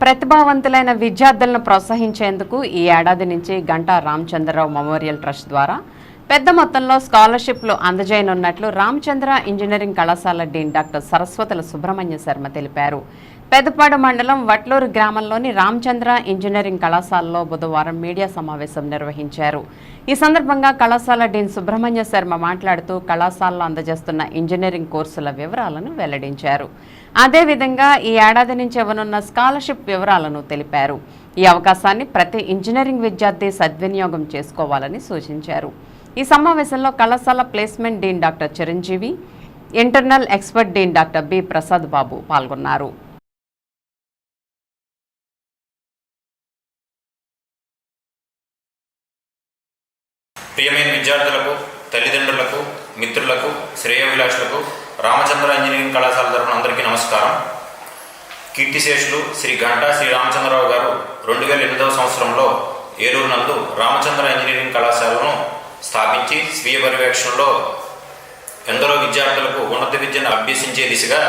ప్రతిభావంతులైన విద్యార్థులను ప్రోత్సహించేందుకు ఈ ఏడాది నుంచి గంటా రామచంద్రరావు మెమోరియల్ ట్రస్ట్ ద్వారా పెద్ద మొత్తంలో స్కాలర్షిప్లు అందజేయనున్నట్లు రామచంద్ర ఇంజనీరింగ్ కళాశాల డీన్ డాక్టర్ సరస్వతుల సుబ్రహ్మణ్య శర్మ తెలిపారు. పెదపాడు మండలం వట్లూరు గ్రామంలోని రామచంద్ర ఇంజనీరింగ్ కళాశాలలో బుధవారం మీడియా సమావేశం నిర్వహించారు. ఈ సందర్భంగా కళాశాల డీన్ సుబ్రహ్మణ్య శర్మ మాట్లాడుతూ కళాశాలలో అందజేస్తున్న ఇంజనీరింగ్ కోర్సుల వివరాలను వెల్లడించారు. అదేవిధంగా ఈ ఏడాది నుంచి ఇవ్వనున్న స్కాలర్షిప్ వివరాలను తెలిపారు. ఈ అవకాశాన్ని ప్రతి ఇంజనీరింగ్ విద్యార్థి సద్వినియోగం చేసుకోవాలని సూచించారు. ఈ సమావేశంలో కళాశాల placement dean doctor Chiranjeevi internal expert dean doctor B Prasad Babu పాల్గొన్నారు. ప్రియమైన విద్యార్థులకు తల్లిదండ్రులకు మిత్రులకు శ్రేయోభిలాషులకు రామచంద్ర ఇంజనీరింగ్ కళాశాల తరఫున అందరికీ నమస్కారం. కీర్తిశేషులు శ్రీ గంటా శ్రీ రామచంద్రరావు గారు రెండు వేల ఎనిమిదవ సంవత్సరంలో ఏలూరు నందు రామచంద్ర ఇంజనీరింగ్ కళాశాలను స్థాపించి స్వీయ పర్యవేక్షణలో ఎందరో విద్యార్థులకు ఉన్నత విద్యను అభ్యసించే దిశగా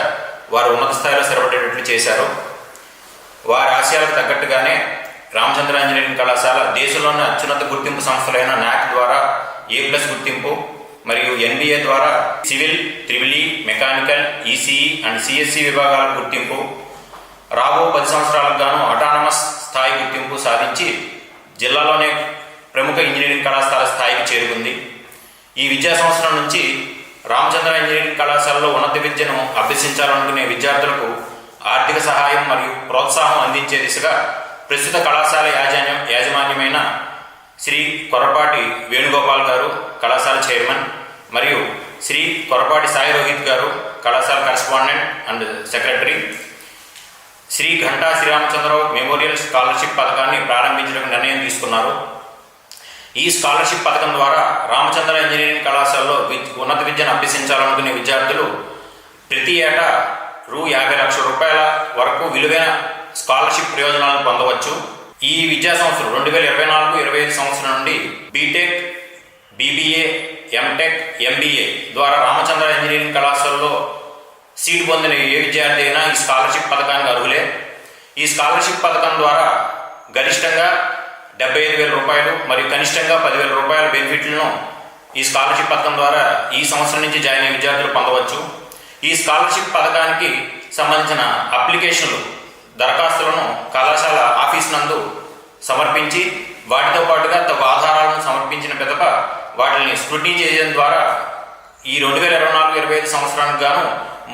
వారు ఉన్నత స్థాయిలో స్థిరపడేటట్లు చేశారు. వారి ఆశయాలకు తగ్గట్టుగానే రామచంద్ర ఇంజనీరింగ్ కళాశాల దేశంలోని అత్యున్నత గుర్తింపు సంస్థలైన నాక్ ద్వారా ఏ ప్లస్ గుర్తింపు మరియు ఎన్బిఏ ద్వారా సివిల్ త్రిబిలి మెకానికల్ ఈసీఈ అండ్ సిఎస్సి విభాగాల గుర్తింపు రాబో పది సంవత్సరాలకు గాను అటానమస్ స్థాయి గుర్తింపు సాధించి జిల్లాలోనే ప్రముఖ ఇంజనీరింగ్ కళాశాల స్థాయికి చేరుకుంది. ఈ విద్యా సంవత్సరం నుంచి రామచంద్ర ఇంజనీరింగ్ కళాశాలలో ఉన్నత విద్యను అభ్యసించాలనుకునే విద్యార్థులకు ఆర్థిక సహాయం మరియు ప్రోత్సాహం అందించే దిశగా ప్రస్తుత కళాశాల యాజమాన్యం యాజమాన్యమైన శ్రీ కొరపాటి వేణుగోపాల్ గారు కళాశాల చైర్మన్ మరియు శ్రీ కొరపాటి సాయి రోహిత్ గారు కళాశాల correspondent and secretary. Shri Ghanta Sriramachandrarao memorial scholarship పథకాన్ని ప్రారంభించడానికి నిర్ణయం తీసుకున్నారు. ఈ స్కాలర్షిప్ పథకం ద్వారా రామచంద్ర ఇంజనీరింగ్ కళాశాలలో ఉన్నత విద్యను అభ్యసించాలనుకునే విద్యార్థులు ప్రతి ఏటా రూ యాభై లక్షల రూపాయల వరకు విలువైన స్కాలర్షిప్ ప్రయోజనాలను పొందవచ్చు. ఈ విద్యా సంవత్సరం రెండు వేల ఇరవై నాలుగు ఇరవై ఐదు సంవత్సరం నుండి బీటెక్ బీబీఏ ఎంటెక్ ఎంబీఏ ద్వారా రామచంద్ర ఇంజనీరింగ్ కళాశాలలో సీటు పొందిన ఏ విద్యార్థి అయినా ఈ స్కాలర్షిప్ పథకానికి అర్హులే. ఈ స్కాలర్షిప్ పథకం ద్వారా గరిష్టంగా డెబ్బై ఐదు వేల రూపాయలు మరియు కనిష్టంగా పదివేల రూపాయల బెనిఫిట్లను ఈ స్కాలర్షిప్ పథకం ద్వారా ఈ సంవత్సరం నుంచి జాయిన్ అయ్యే విద్యార్థులు పొందవచ్చు. ఈ స్కాలర్షిప్ పథకానికి సంబంధించిన అప్లికేషన్లు దరఖాస్తులను కళాశాల ఆఫీస్ నందు సమర్పించి వాటితో పాటుగా తగు ఆధారాలను సమర్పించిన పిదప వాటిని స్క్రూటీ చేయడం ద్వారా ఈ రెండు వేల ఇరవై నాలుగు ఇరవై ఐదు సంవత్సరానికి గాను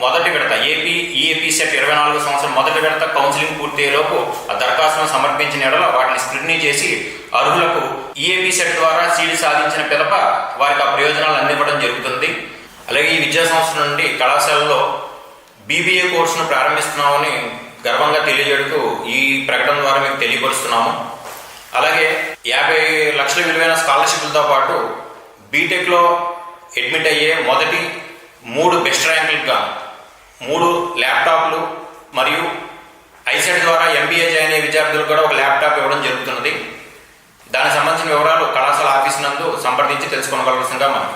మొదటి విడత ఏపీ ఈఏపీ సెట్ ఇరవై నాలుగు సంవత్సరం మొదటి విడత కౌన్సిలింగ్ పూర్తయ్యేలోపు ఆ దరఖాస్తును సమర్పించిన ఎడల వాటిని స్క్రూటినీ చేసి అర్హులకు ఈఏపీ సెట్ ద్వారా సీటు సాధించిన పిదప వారికి ఆ ప్రయోజనాలు అందివ్వడం జరుగుతుంది. అలాగే ఈ విద్యా సంవత్సరం నుండి కళాశాలలో బీబీఏ కోర్సును ప్రారంభిస్తున్నామని గర్వంగా తెలియజేడుతూ ఈ ప్రకటన ద్వారా మీకు తెలియపరుస్తున్నాము. అలాగే యాభై లక్షల విలువైన స్కాలర్షిప్లతో పాటు బీటెక్లో అడ్మిట్ అయ్యే మొదటి మూడు బెస్ట్ ర్యాంకులుగా మూడు ల్యాప్టాప్లు మరియు ఐసెట్ ద్వారా ఎంబీఏ జాయిన్ అయ్యే విద్యార్థులకు కూడా ఒక ల్యాప్టాప్ ఇవ్వడం జరుగుతున్నది. దానికి సంబంధించిన వివరాలు కళాశాల ఆఫీస్ నందు సంప్రదించి తెలుసుకోగలసిందిగా మనం.